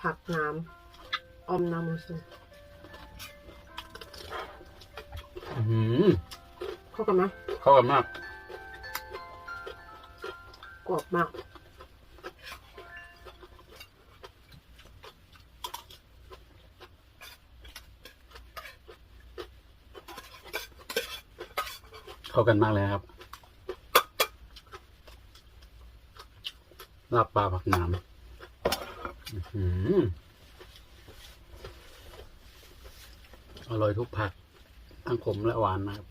ผักน้ำออมน้ำมันซึอื้อหือเข้ากันไหมเข้ากันมาก กรอบมาก เข้ากันมากเลยนะครับลาบปลาผักน้ำ อื้อหืออร่อยทุกผัก ทั้งขมและหวานนะครับ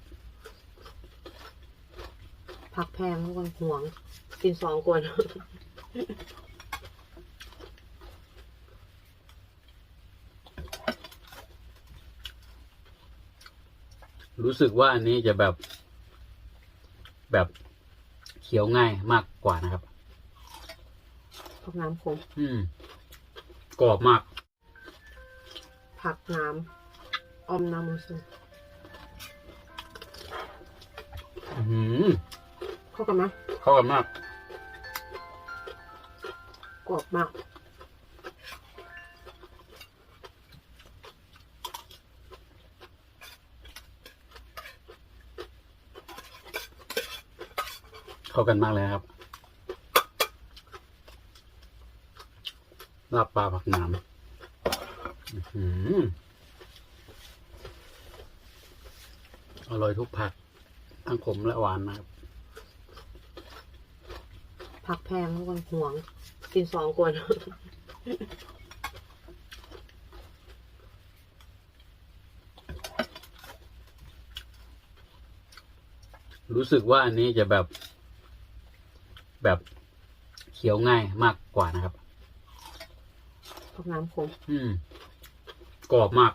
ผักแพงทุกคนห่วง กินสองกวนรู้สึกว่าอันนี้จะแบบ แบบเคี้ยวง่ายมากกว่านะครับผักน้ำขมอืม กรอบมาก ผักน้ำออมน้ำมันซึอื้อหือเข้ากันไหมเข้ากันมาก กรอบมาก เข้ากันมากเลยนะครับ ลาบปลาผักน้ำอื้อหืออร่อยทุกผัก ทั้งขมและหวานนะครับผักแพงทุกคนห่วง กินสองกวนรู้สึกว่าอันนี้จะแบบ แบบเคี้ยวง่ายมากกว่านะครับ ผักน้ำขมอืมกรอบมาก